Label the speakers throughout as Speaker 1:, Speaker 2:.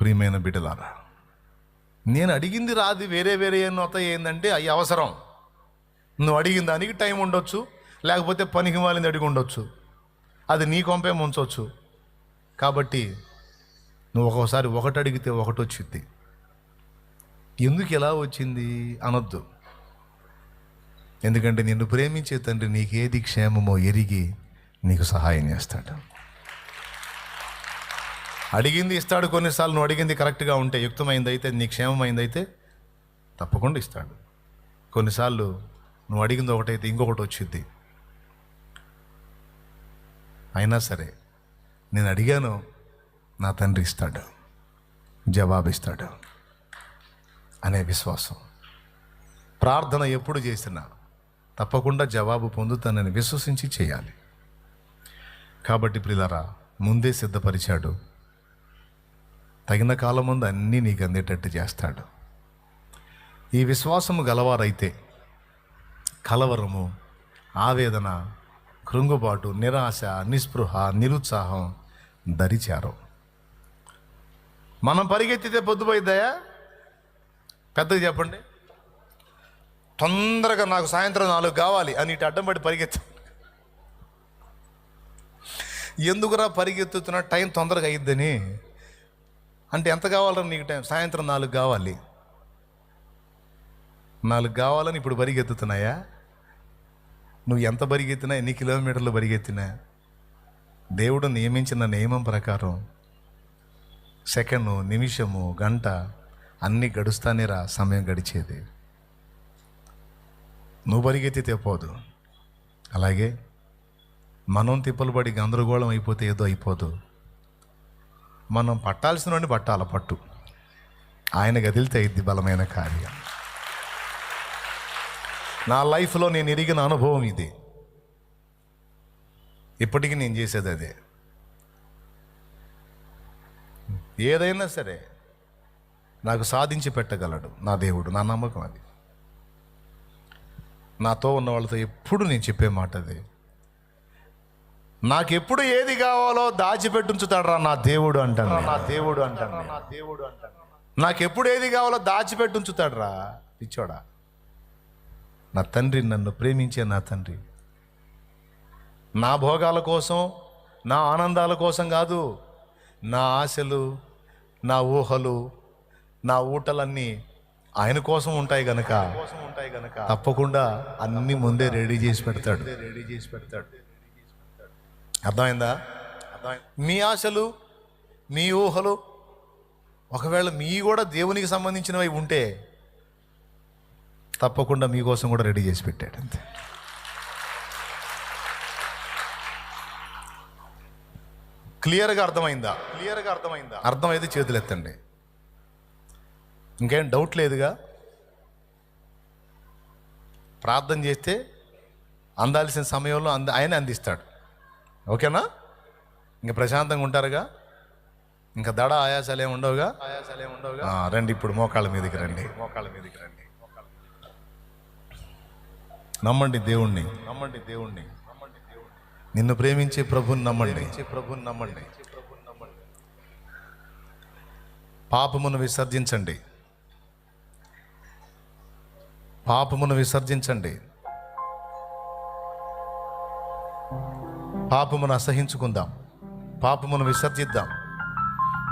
Speaker 1: ప్రియమైన బిడ్డలారా నేను అడిగింది రాది వేరే వేరే నొత ఏంటంటే అవి అవసరం. నువ్వు అడిగిన దానికి టైం ఉండొచ్చు లేకపోతే పనికి మాలింది అడిగి ఉండొచ్చు. అది నీ కొంపే ముంచవచ్చు కాబట్టి నువ్వు ఒక్కోసారి ఒకటి అడిగితే ఒకటి వచ్చింది ఎందుకు ఎలా వచ్చింది అనొద్దు. ఎందుకంటే నిన్ను ప్రేమించే తండ్రి నీకేది క్షేమమో ఎరిగి నీకు సహాయం చేస్తాడు. అడిగింది ఇస్తాడు కొన్నిసార్లు నువ్వు అడిగింది కరెక్ట్గా ఉంటే యుక్తమైంది అయితే నీ క్షేమమైంది అయితే తప్పకుండా ఇస్తాడు. కొన్నిసార్లు నువ్వు అడిగింది ఒకటైతే ఇంకొకటి వచ్చింది అయినా సరే నేను అడిగాను నా తండ్రి ఇస్తాడు జవాబిస్తాడు అనే విశ్వాసం. ప్రార్థన ఎప్పుడు చేసినా తప్పకుండా జవాబు పొందుతానని విశ్వసించి చేయాలి. కాబట్టి ప్రిలరా ముందే సిద్ధపరిచాడు తగిన కాలం ముందు అన్నీ నీకు అందేటట్టు చేస్తాడు. ఈ విశ్వాసము గలవారైతే కలవరము ఆవేదన కృంగుబాటు నిరాశ నిస్పృహ నిరుత్సాహం దరిచారు మనం పరిగెత్తితే పొద్దుపోయిద్దాయా? పెద్దగా చెప్పండి. తొందరగా నాకు సాయంత్రం నాలుగు కావాలి అని ఇటు అడ్డం పడి పరిగెత్తు. ఎందుకురా పరిగెత్తుతున్నా? టైం తొందరగా అయ్యిద్దని. అంటే ఎంత కావాలరా నీకు టైం? సాయంత్రం నాలుగు కావాలి. నాలుగు కావాలని ఇప్పుడు పరిగెత్తుతున్నాయా నువ్వు ఎంత పరిగెత్తినా ఎన్ని కిలోమీటర్లు పరిగెత్తినా దేవుడు నియమించిన నియమం ప్రకారం సెకండ్ నిమిషము గంట అన్నీ గడుస్తానే రా సమయం గడిచేది. నువ్వు పరిగెత్తితే పోదు. అలాగే మనం తిప్పలు పడి గందరగోళం అయిపోతే ఏదో అయిపోదు. మనం పట్టాల్సిన పట్టాల పట్టు. ఆయన గదిలితే ఇది బలమైన కార్యం. నా లైఫ్లో నేను ఎరిగిన అనుభవం ఇది. ఇప్పటికీ నేను చేసేది అదే. ఏదైనా సరే నాకు సాధించి పెట్టగలడు నా దేవుడు నా నమ్మకం అది. నాతో ఉన్న వాళ్ళతో ఎప్పుడు నేను చెప్పే మాట అదే నాకెప్పుడు ఏది కావాలో దాచిపెట్టుంచుతాడరా నా దేవుడు అంటాను నా దేవుడు అంటాను నా దేవుడు అంటాను నాకెప్పుడు ఏది కావాలో దాచిపెట్టుంచుతాడరా పిచ్చోడా. నా తండ్రి నన్ను ప్రేమించే నా తండ్రి. నా భోగాల కోసం నా ఆనందాల కోసం కాదు నా ఆశలు నా ఊహలు నా ఊటలన్నీ ఆయన కోసం ఉంటాయి గనక ఉంటాయి గనక తప్పకుండా అన్ని ముందే రెడీ చేసి పెడతాడు. రెడీ చేసి పెడతాడు. అర్థమైందా? మీ ఆశలు మీ ఊహలు ఒకవేళ మీ కూడా దేవునికి సంబంధించినవి ఉంటే తప్పకుండా మీకోసం కూడా రెడీ చేసి పెట్టాడు అంతే. క్లియర్గా అర్థమైందా? క్లియర్గా అర్థమైందా? అర్థమైతే చేతులు ఎత్తండి ఇంకేం డౌట్ లేదుగా? ప్రార్థన చేస్తే అందాల్సిన సమయంలో అంద ఆయన అందిస్తాడు. ఓకేనా? ఇంకా ప్రశాంతంగా ఉంటారుగా? ఇంకా దడ ఆయాసాలు ఏమి ఉండవుగా? ఆయాసాలు ఉండవుగా? రండి ఇప్పుడు మోకాళ్ళ మీదకి రండి మోకాళ్ళ మీదకి రండి. నమ్మండి దేవుణ్ణి. నమ్మండి దేవుణ్ణి. నమ్మండి దేవుణ్ణి. నిన్ను ప్రేమించే ప్రభుని నమ్మండి. ప్రభుని నమ్మండి. పాపమును విసర్జించండి. పాపమును విసర్జించండి. పాపమును అసహించుకుందాం. పాపమును విసర్జిద్దాం.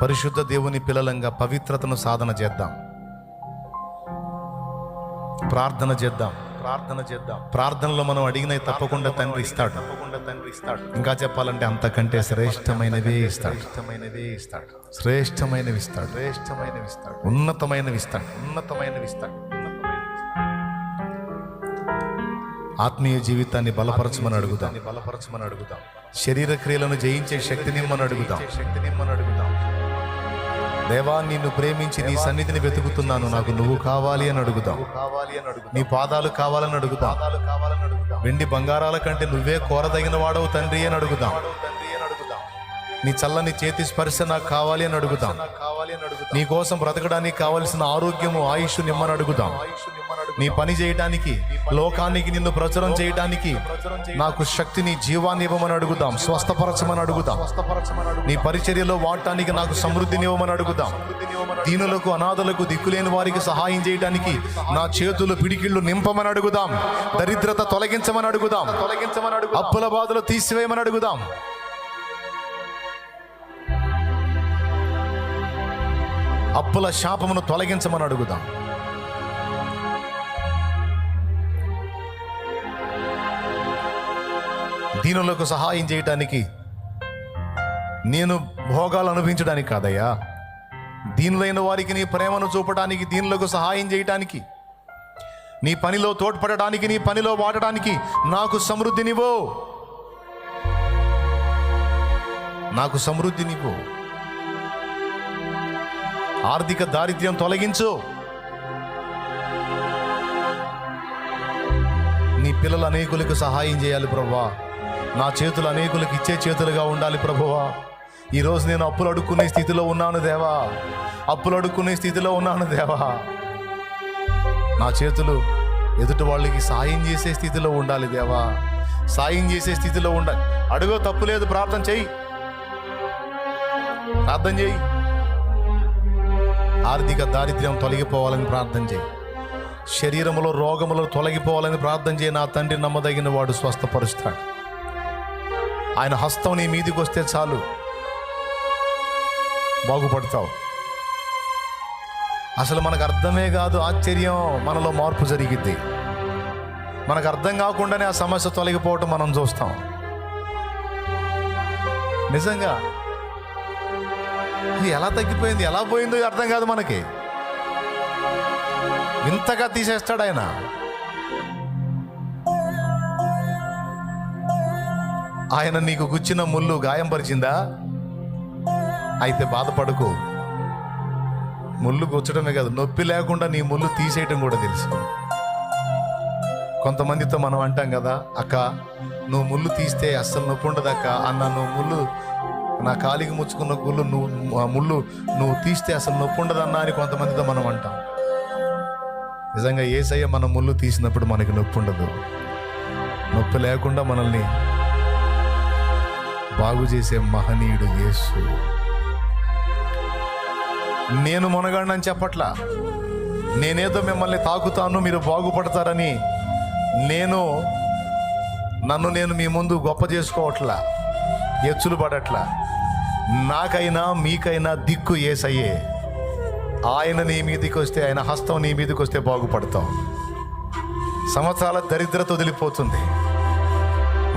Speaker 1: పరిశుద్ధ దేవుని పిల్లలంగా పవిత్రతను సాధన చేద్దాం. ప్రార్థన చేద్దాం. ప్రార్థన చేద్దాం. ప్రార్థనలో మనం అడిగినవి తప్పకుండా తండ్రి ఇస్తాడు. తప్పకుండా తండ్రి ఇస్తాడు ఇంకా చెప్పాలంటే అంతకంటే శ్రేష్టమైనవే ఇస్తాడు ఇష్టమైనవే ఇస్తాడు. శ్రేష్టమైనవి ఇస్తాడు. శ్రేష్టమైనవి ఇస్తాడు. ఉన్నతమైనవి ఇస్తాడు. ఉన్నతమైనవి ఇస్తాడు. ఆత్మీయ జీవితాన్ని బలపరచమని అడుగుదాం. బలపరచమని అడుగుదాం శరీర క్రియలను జయించే శక్తిని మనం అడుగుదాం. శక్తిని మనం అడుగుదాం దేవా నిన్ను ప్రేమించి నీ సన్నిధిని వెతుకుతున్నాను. నాకు నువ్వు కావాలి అని అడుగుదాం. కావాలి అని అడుగు నీ పాదాలు కావాలని అడుగుదాం. కావాలని అడుగుదాం వెండి బంగారాల కంటే నువ్వే కోరదగిన వాడవు తండ్రి అని అడుగుదాం. నీ చల్లని చేతి స్పర్శ నాకు కావాలి అని అడుగుదాం. కావాలి అని నీ కోసం బ్రతకడానికి కావలసిన ఆరోగ్యము ఆయుష్ నిమ్మని అడుగుదాం. నీ పని చేయటానికి లోకానికి నిన్ను ప్రచురం చేయటానికి నాకు శక్తిని జీవాన్ని ఇవ్వమని అడుగుదాం స్వస్థపరచమని అడుగుదాం. నీ పరిచర్యలో వాడటానికి నాకు సమృద్ధిని ఇవ్వమని అడుగుదాం. దీనులకు అనాథలకు దిక్కులేని వారికి సహాయం చేయడానికి నా చేతులు పిడికిళ్ళు నింపమని అడుగుదాం. దరిద్రత తొలగించమని అడుగుదాం. తొలగించమని అడుగు అప్పుల బాధలు తీసివేయమని అడుగుదాం. అప్పుల శాపమును తొలగించమని అడుగుదాం. దీనులకు సహాయం చేయటానికి నేను భోగాలు అనుభవించడానికి కాదయ్యా. దీనులైన వారికి నీ ప్రేమను చూపడానికి దీనులకు సహాయం చేయటానికి నీ పనిలో తోడ్పడటానికి నీ పనిలో వాడటానికి నాకు సమృద్ధినివ్వు. నాకు సమృద్ధినివ్వు. ఆర్థిక దారిద్ర్యం తొలగించు. నీ పిల్లలు అనేకులకు సహాయం చేయాలి ప్రభా. నా చేతులు అనేకులకు ఇచ్చే చేతులుగా ఉండాలి ప్రభువా. ఈరోజు నేను అప్పులు అడుక్కునే స్థితిలో ఉన్నాను దేవా. అప్పులు అడుక్కునే స్థితిలో ఉన్నాను దేవా. నా చేతులు ఎదుటి వాళ్ళకి సాయం చేసే స్థితిలో ఉండాలి దేవా. సాయం చేసే స్థితిలో ఉండాలి అడుగో తప్పు లేదు ప్రార్థన చెయ్యి ప్రార్థన చెయ్యి ఆర్థిక దారిద్ర్యం తొలగిపోవాలని ప్రార్థన చేయి. శరీరములో రోగములు తొలగిపోవాలని ప్రార్థన చేయి. నా తండ్రి నమ్మదగిన వాడు స్వస్థపరుస్తాడు. ఆయన హస్తం నీ మీదికి వస్తే చాలు. బాగుపడతావు. అసలు మనకు అర్థమే కాదు ఆశ్చర్యం మనలో మార్పు జరిగింది మనకు అర్థం కాకుండానే ఆ సమస్య తొలగిపోవటం మనం చూస్తాం. నిజంగా? ఇది ఎలా తగ్గిపోయింది? ఎలా పోయిందో అర్థం కాదు మనకి. ఇంతగా తీసేస్తాడు ఆయన. ఆయన నీకు గుచ్చిన ముళ్ళు గాయం పరిచిందా అయితే బాధపడుకో. ముళ్ళు గుచ్చడమే కాదు నొప్పి లేకుండా నీ ముళ్ళు తీసేయటం కూడా తెలుసు. కొంతమందితో మనం అంటాం కదా అక్క నువ్వు ముళ్ళు తీస్తే అస్సలు నొప్పి ఉండదు అక్క. అన్న నువ్వు ముళ్ళు నా కాలికి ముచ్చుకున్న గుళ్ళు నువ్వు ఆ ముళ్ళు నువ్వు తీస్తే అసలు నొప్పి ఉండదన్నా అని కొంతమందితో మనం అంటాం. నిజంగా ఏసయ్య మన ముళ్ళు తీసినప్పుడు మనకి నొప్పి ఉండదు. నొప్పి లేకుండా మనల్ని బాగు చేసే మహనీయుడు యేసు. నేను మునగాడినని చెప్పట్లా? నేనేదో మిమ్మల్ని తాకుతాను మీరు బాగుపడతారని నేను నన్ను నేను మీ ముందు గొప్ప చేసుకోవట్లా ఎచ్చులు పడట్లా? నాకైనా మీకైనా దిక్కు ఏసయ్యే. ఆయన నీ మీదకి వస్తే ఆయన హస్తం నీ మీదకి వస్తే బాగుపడతాం. సంవత్సరాల దరిద్రత వదిలిపోతుంది.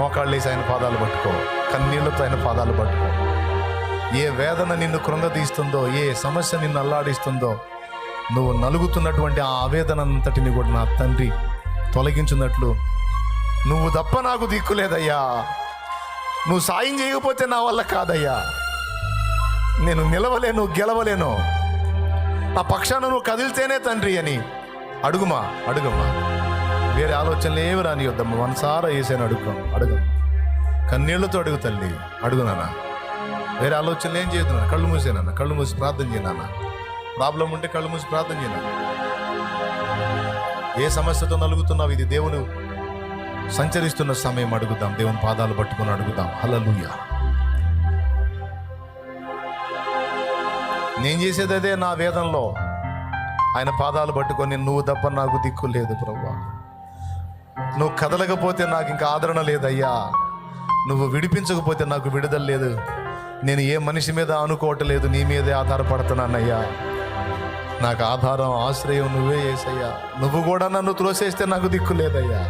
Speaker 1: మోకాళ్ళేసి ఆయన పాదాలు పట్టుకో. కన్నీళ్ళతో ఆయన పాదాలు పట్టుకో. ఏ వేదన నిన్ను కృంగదీస్తుందో ఏ సమస్య నిన్ను అల్లాడిస్తుందో నువ్వు నలుగుతున్నటువంటి ఆ ఆవేదన అంతటిని కూడా నా తండ్రి తొలగించున్నట్లు నువ్వు తప్ప నాకు దిక్కు లేదయ్యా. నువ్వు సాయం చేయకపోతే నా వల్ల కాదయ్యా. నేను నిలవలేను గెలవలేను. ఆ పక్షాన నువ్వు కదిలితేనే తండ్రి అని. అడుగుమా అడుగమ్మా. వేరే ఆలోచనలు ఏమి రానియొద్దమ్మా. మనసారా వేసాను అడుగు అడుగమ్మా కన్నీళ్ళతో అడుగు తల్లి. అడుగు నాన్న. వేరే ఆలోచనలు ఏం చేయదు నాన్న. కళ్ళు మూసేనన్న కళ్ళు మూసి ప్రార్థన చేయనన్న ప్రాబ్లం ఉంటే కళ్ళు మూసి ప్రార్థన చేయను ఏ సమస్యతో నలుగుతున్నావు? ఇది దేవుడు సంచరిస్తున్న సమయం. అడుగుదాం. దేవుని పాదాలు పట్టుకొని అడుగుదాం. హల్లెలూయా. నేను చేసేది అదే నా వేదంలో. ఆయన పాదాలు పట్టుకొని నువ్వు తప్ప నాకు దిక్కు లేదు ప్రభా నువ్వు కదలకపోతే నాకు ఇంకా ఆదరణ లేదయ్యా. నువ్వు విడిపించకపోతే నాకు విడుదల లేదు. నేను ఏ మనిషి మీద అనుకోవట్లేదు నీ మీదే ఆధారపడుతున్నానయ్యా. నాకు ఆధారం ఆశ్రయం నువ్వే చేసయ్యా నువ్వు కూడా నన్ను త్రోసేస్తే నాకు దిక్కు లేదయ్యా.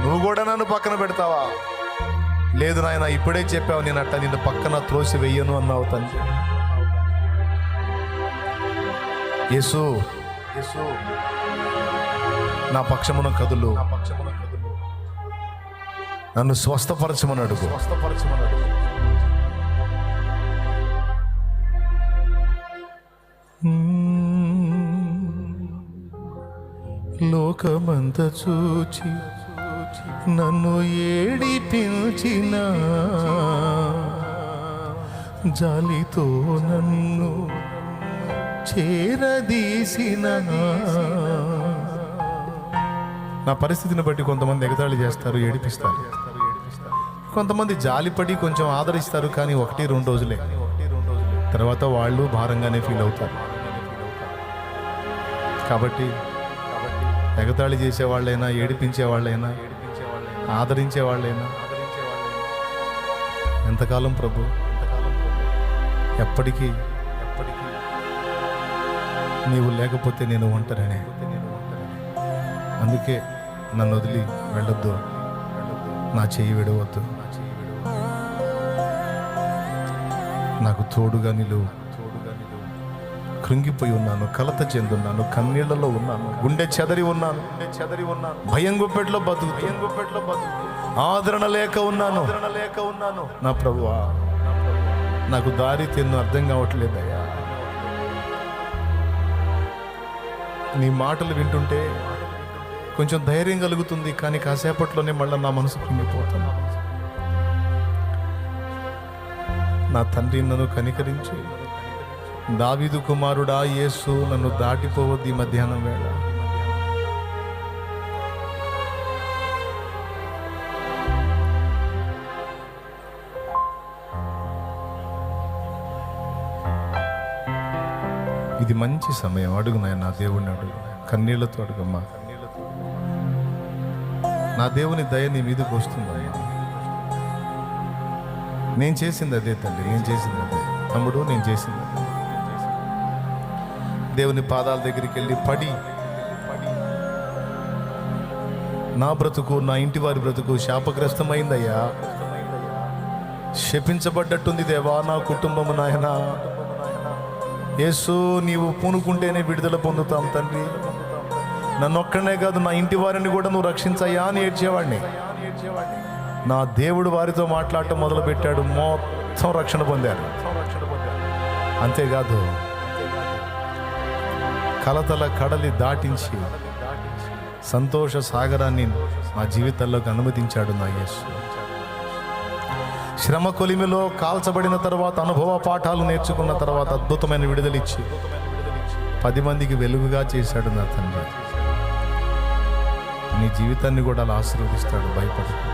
Speaker 1: నువ్వు కూడా నన్ను పక్కన పెడతావా? లేదు నాయన ఇప్పుడే చెప్పావు నేను అట్ట నిన్ను పక్కన త్రోసి వెయ్యను అన్నావు తండ్రి. యేసు యేసు నా పక్షమున కదులు నా పక్షమున కదులు. నన్ను స్వస్థపరచమని అడుగు. స్వస్థపరచమని అడుగు లోకమంత చూచి నన్ను ఏడిపించిన జాలితో నన్ను చేరదీసిన నా పరిస్థితిని బట్టి కొంతమంది ఎగతాళి చేస్తారు ఏడిపిస్తారు. కొంతమంది జాలిపడి కొంచెం ఆదరిస్తారు కానీ ఒకటి రెండు రోజులే. తర్వాత వాళ్ళు భారంగానే ఫీల్ అవుతారు. కాబట్టి ఎగతాళి చేసే వాళ్ళైనా ఏడిపించే వాళ్ళైనా ఆదరించే వాళ్ళైనా ఎంతకాలం ప్రభు? ఎప్పటికీ ఎప్పటికీ నీవు లేకపోతే నేను ఒంటరినే. అందుకే నన్ను వదిలి వెళ్ళొద్దు. నా చేయి విడవద్దు. నాకు తోడుగా నిలువు కృంగిపోయి ఉన్నాను కలత చెందున్నాను కన్నీళ్ళలో ఉన్నాను గుండె చెదరి ఉన్నాను చెదరి ఉన్నాను భయం గుప్పెట్లో బతుకు భయం గుప్పెట్లో బతుకు ఆదరణ లేక ఉన్నాను. ఆదరణ లేక ఉన్నాను నా ప్రభువా నాకు దారి తిన్ను అర్థం కావట్లేదయ్యా. నీ మాటలు వింటుంటే కొంచెం ధైర్యం కలుగుతుంది కానీ కాసేపట్లోనే మళ్ళీ నా మనసు కృంగిపోతున్నాను నా తండ్రి నన్ను కనికరించి దావీదు కుమారుడా యేసు నన్ను దాటిపోవద్దు ఈ మధ్యాహ్నం వేళ. ఇది మంచి సమయం. అడుగు నా దేవుణ్ణి అడుగు. కన్నీళ్ళతో అడుగమ్మా. నా దేవుని దయ నీ మీదకి వస్తుందమ్మా నేను చేసింది అదే తల్లి నేను చేసింది అదే. తమ్ముడు నేను చేసింది అదే. దేవుని పాదాల దగ్గరికి వెళ్ళి పడి నా బ్రతుకు నా ఇంటి వారి బ్రతుకు శాపగ్రస్తమైందయ్యా. శపించబడ్డట్టుంది దేవా నా కుటుంబము నాయనా. యేసు నీవు పూనుకుంటేనే విడుదల పొందుతాం తండ్రి. నన్ను కాదు నా ఇంటి వారిని కూడా నువ్వు రక్షించయ్యా అని ఏడ్చేవాడిని ఏడ్చేవాడిని. నా దేవుడు వారితో మాట్లాడటం మొదలుపెట్టాడు. మొత్తం రక్షణ పొందారు. అంతేకాదు కలతల కడలి దాటించి సంతోష సాగరాన్ని మా జీవితాల్లోకి అనుమతించాడు నా యేసు. శ్రమ కొలిమిలో కాల్చబడిన తర్వాత అనుభవ పాఠాలు నేర్చుకున్న తర్వాత అద్భుతమైన విడుదలిచ్చి పది మందికి వెలుగుగా చేశాడు నా తండ్రి. నీ జీవితాన్ని కూడా అలా ఆశీర్వదిస్తాడు. భయపడకు.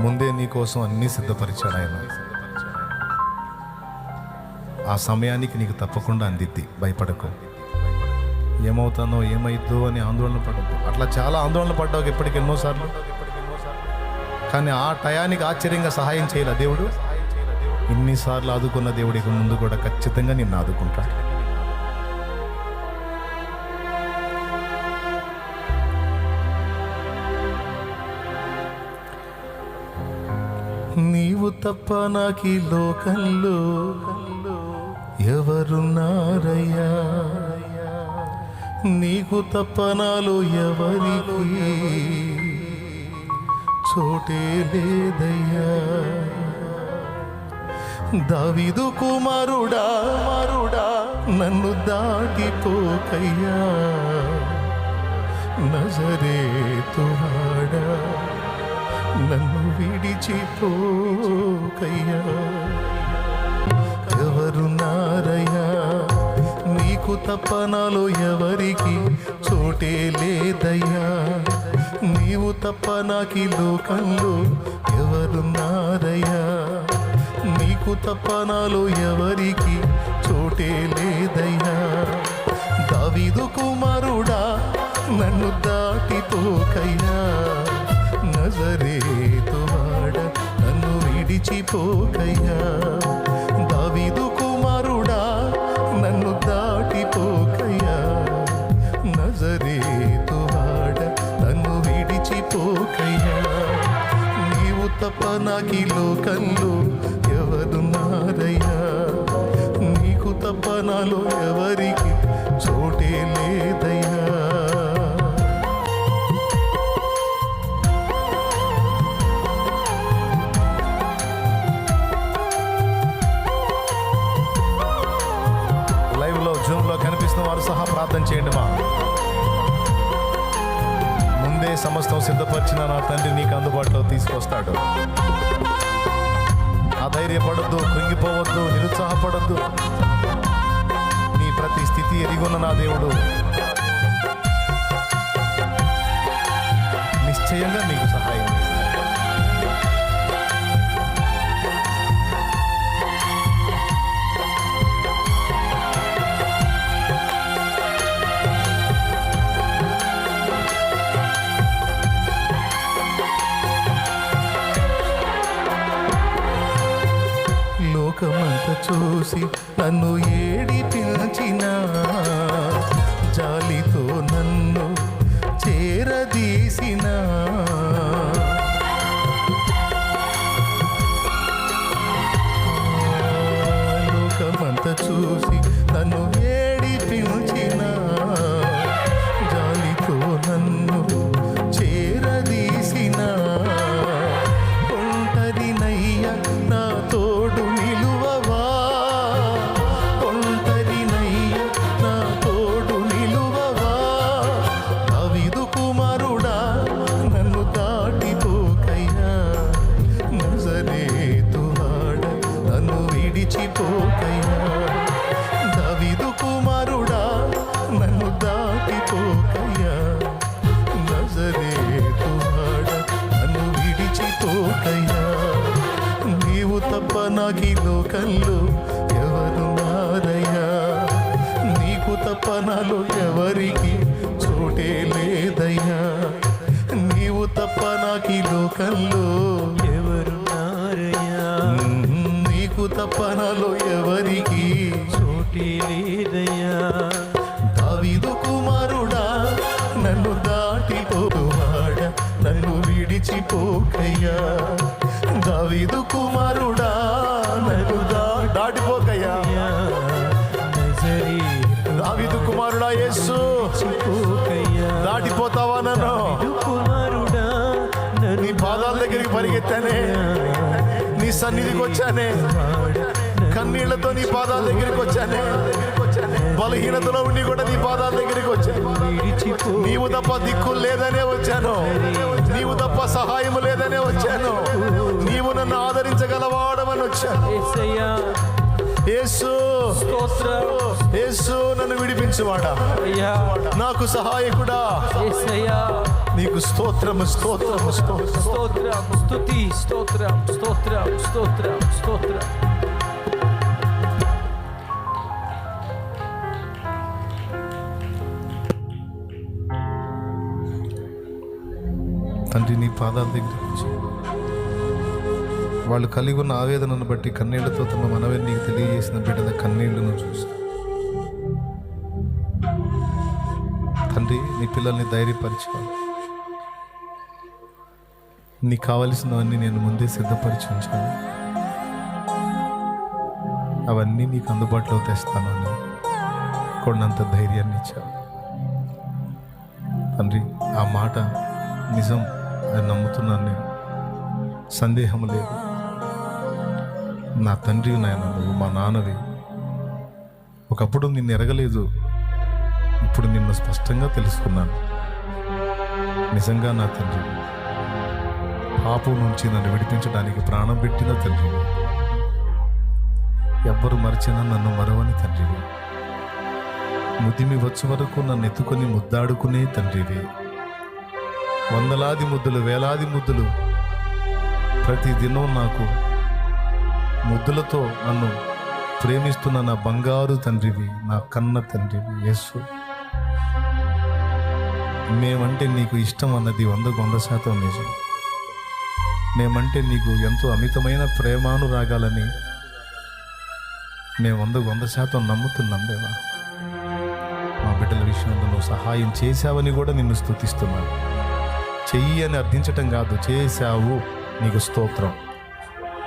Speaker 1: ముందే నీ కోసం అన్నీ సిద్ధపరిచాడు ఆయన. ఆ సమయానికి నీకు తప్పకుండా అందిద్ది. భయపడకు. ఏమవుతానో ఏమైద్దో అని ఆందోళన పడద్దు. అట్లా చాలా ఆందోళన పడ్డావు ఎప్పటికి ఎన్నోసార్లు. కానీ ఆ టయానికి ఆశ్చర్యంగా సహాయం చేయాల దేవుడు. ఇన్నిసార్లు ఆదుకున్న దేవుడికి ముందు కూడా ఖచ్చితంగా నిన్ను ఆదుకుంటాడు. నీవు తప్ప నాకి లోకంలో ఎవరున్నారయ్యా? నీకు తప్ప నాలో ఎవరికి చోటే లేదయ్యా. దావిదు కుమారుడా మారుడా నన్ను దాటిపోకయ్యా. నజరేతువాడా నన్ను విడిచిపోకయ్యా ఎవరున్నారయ్యా నీకు తప్ప నాలో ఎవరికి చోటే లేదయ్యా. నీవు తప్ప నాకి లోకంలో ఎవరున్నారయ్యా నీకు తప్ప నాలో ఎవరికి చోటే లేదయ్యా. దావీదు కుమారుడా నన్ను దాటిపోకయ్యా నజరేతువాడ నన్ను విడిచిపోకయ్యా. దావీదు కుమారుడా నన్ను దాటిపోకయ్యా. నజరేతువాడ నన్ను విడిచిపోకయ్యా. నీవు తప్ప నాకి లోకంలో ఎవరున్నారయ్యా? నీకు తప్ప నాలో ఎవరికి చోటే లేదయ్యా. ప్రార్థన చేయండి మా ముందే సమస్తం సిద్ధపరిచిన నా తండ్రి నీకు అందుబాటులో తీసుకొస్తాడు. అధైర్యపడద్దు కృంగిపోవద్దు నిరుత్సాహపడద్దు. నీ ప్రతి స్థితి ఎరిగొన్న నా దేవుడు. నిశ్చయంగా నీకు సహాయం చూసి నన్ను ఏడిపించిన జాలితో నన్ను చేరదీసిన. లోకమంత చూసి విడిచిపోకయ్యా దవిదు కుమారుడా నన్ను దాటిపోకయ్యా. నజరేతు వాడ నన్ను విడిచిపోకయ్యా. నీవు తప్ప నాకు ఈ లోకంలో ఎవరు మారయ్యా. నీకు తప్ప నాలో ఎవరికి చోటే లేదయ్యా. నీవు తప్ప నాకు ఈ లోకంలో నీకు తప్ప నాలో ఎవరికి
Speaker 2: చోటి లేదయ్యా.
Speaker 1: దావీదు కుమారుడా నన్ను దాటిపోవాడ నన్ను విడిచిపోకయ్యా. దావీదు కుమారుడా నన్ను దాటిపోకయ్యా. దావీదు కుమారుడా యేసు దాటిపోతావా నన్ను?
Speaker 2: కుమారుడా
Speaker 1: నీ పాదాల దగ్గరికి పరిగెత్తానే నీ సన్నిధికి వచ్చానే. కన్నీళ్ళతో నీ పాదాల దగ్గరికి వచ్చానే. బలహీనతలో ఉండి కూడా నీ పాదాల దగ్గరికి వచ్చాను నీవు తప్ప దిక్కు లేదనే వచ్చాను. నీవు తప్ప సహాయం లేదనే వచ్చాను. నీవు నన్ను ఆదరించగలవాడమని వచ్చాను. యేసు నన్ను విడిపించువాడా?
Speaker 2: అయ్యా.
Speaker 1: నాకు సహాయకుడా? నీకు స్తోత్రము స్తోత్రము స్తోత్రం.
Speaker 2: స్తోత్రం స్తుతి స్తోత్రం స్తోత్రం స్తోత్రం స్తోత్రం.
Speaker 1: తండ్రి నీ పాదాల దగ్గర నుంచి వాళ్ళు కలిగి ఉన్న ఆవేదనను బట్టి కన్నీళ్ళతో తమ మనవిని నీకు తెలియజేసిన బిడ్డల కన్నీళ్ళను చూసి తండ్రి నీ పిల్లల్ని ధైర్యపరచుకోవాలి నీకు కావలసినవన్నీ నేను ముందే సిద్ధపరిచి ఉంచాను అవన్నీ నీకు అందుబాటులో తెస్తాను అని కొన్నంత ధైర్యాన్ని ఇచ్చావు. తండ్రి ఆ మాట నిజం. అని నమ్ముతున్నాను నేను. సందేహం లేదు. నా తండ్రి నాయన నువ్వు మా నాన్నవి. ఒకప్పుడు నిన్ను ఎరగలేదు. ఇప్పుడు నిన్ను స్పష్టంగా తెలుసుకున్నాను. నిజంగా నా తండ్రి పాపం నుంచి నన్ను విడిపించడానికి ప్రాణం పెట్టిన తండ్రి. ఎవ్వరు మరిచినా నన్ను మరవని తండ్రివి. ముదిమి వచ్చే వరకు నన్ను ఎత్తుకొని ముద్దాడుకునే తండ్రివి. వందలాది ముద్దులు వేలాది ముద్దులు ప్రతి దినం నాకు ముద్దులతో నన్ను ప్రేమిస్తున్న నా బంగారు తండ్రివి నా కన్న తండ్రివి యేసు. మేమంటే నీకు ఇష్టం అన్నది వందకు వంద శాతం నిజం. మేమంటే నీకు ఎంతో అమితమైన ప్రేమానురాగాలని మేము వందకు వంద శాతం నమ్ముతున్నాం దేవా. మా బిడ్డల విషయంలో నువ్వు సహాయం చేశావని కూడా నిన్ను స్తుతిస్తున్నాను. చెయ్యి అని అర్థించటం కాదు. చేశావు నీకు స్తోత్రం.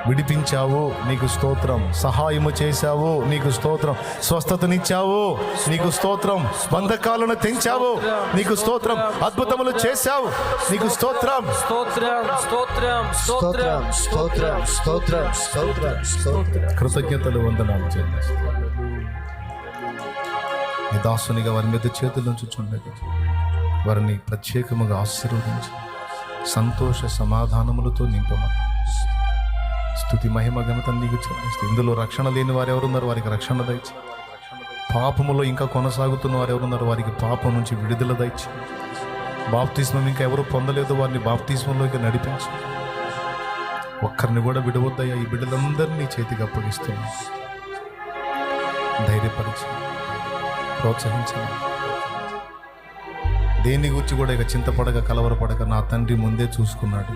Speaker 1: విడిపించావు నీకు స్తోత్రం. సహాయము చేశావు నీకు స్తోత్రం. స్వస్థతనిచ్చావు నీకు స్తోత్రం. బంధకాలను తెంచావు నీకు స్తోత్రం. అద్భుతములు చేశావు నీకు స్తోత్రం.
Speaker 2: స్తోత్రం స్తోత్రం స్తోత్రం
Speaker 3: స్తోత్రం స్తోత్రం స్తోత్రం స్తోత్రం
Speaker 1: కృతజ్ఞతలు వందనాలు చెల్లిస్తాను నీ దాసునిగా వారి మీద చేతుల నుంచి చుండగా వారిని ప్రత్యేకముగా ఆశీర్వదించి. సంతోష సమాధానములతో నింపమని. స్థుతి మహిమ ఘనత నీకు చెల్లిస్తే ఇందులో రక్షణ లేని వారు ఎవరున్నారు వారికి రక్షణ దయచి. పాపములో ఇంకా కొనసాగుతున్న వారు ఎవరున్నారు వారికి పాపం నుంచి విడుదల దయచి. బాప్తిస్మం ఇంకా ఎవరు పొందలేదు? వారిని బాప్తిస్మంలోకి నడిపించి. ఒక్కరిని కూడా విడవద్దయ్యా. ఈ బిడ్డలందరినీ చేతికి అప్పగిస్తున్నాను. ధైర్యపరిచి. ప్రోత్సహించాలి దేని గురించి కూడా ఇక చింతపడక కలవరపడక నా తండ్రి ముందే చూసుకున్నాడు.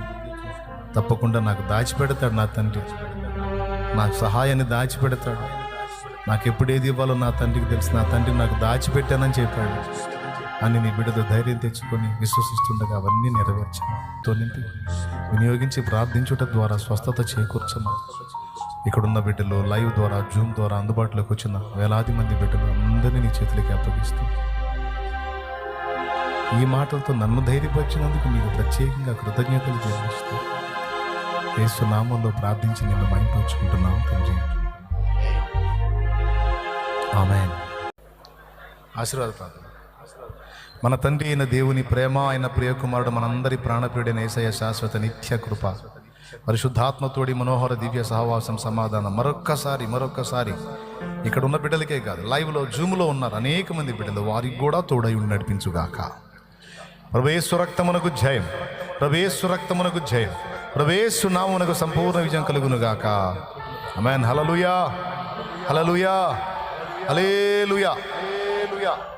Speaker 1: తప్పకుండా నాకు దాచిపెడతాడు నా తండ్రి. నాకు సహాయాన్ని దాచిపెడతాడు. నాకు ఎప్పుడు ఏది ఇవ్వాలో నా తండ్రికి తెలుసు. నా తండ్రి నాకు దాచిపెట్టానని చెప్పాడు. అని నీ బిడ్డతో ధైర్యం తెచ్చుకొని విశ్వసిస్తుండగా అవన్నీ నెరవేర్చమా నింపి వినియోగించి ప్రార్థించుట ద్వారా స్వస్థత చేకూర్చమా ఇక్కడున్న బిడ్డలు లైవ్ ద్వారా జూమ్ ద్వారా అందుబాటులోకి వచ్చిన వేలాది మంది బిడ్డలు అందరినీ నీ చేతులకి అప్పగిస్తూ ఈ మాటలతో నన్ను ధైర్యపరిచినందుకు మీకు ప్రత్యేకంగా కృతజ్ఞతలు చెల్లిస్తూ యేసు నామంలో ప్రార్థించి నిన్ను మైపరుచుకుంటున్నాను తండ్రి. ఆమె ఆశీర్వాద ప్రార్థన. మన తండ్రి అయిన దేవుని ప్రేమ అయిన ప్రియకుమారుడు మనందరి ప్రాణప్రియుడైన ఏసయ శాశ్వత నిత్య కృప పరిశుద్ధాత్మతోడి మనోహర దివ్య సహవాసం సమాధానం. మరొక్కసారి మరొక్కసారి ఇక్కడ ఉన్న బిడ్డలకే కాదు లైవ్లో జూమ్లో ఉన్నారు అనేక మంది బిడ్డలు వారికి కూడా తోడై నడిపించుగాక. ప్రభేసు రక్తమునకు జయం. ప్రభేసు రక్తమునకు జయం. ప్రభేసు నామునకు సంపూర్ణ విజయం కలుగును గాక అమెన్ హలలుయా హలలుయా హలేలుయా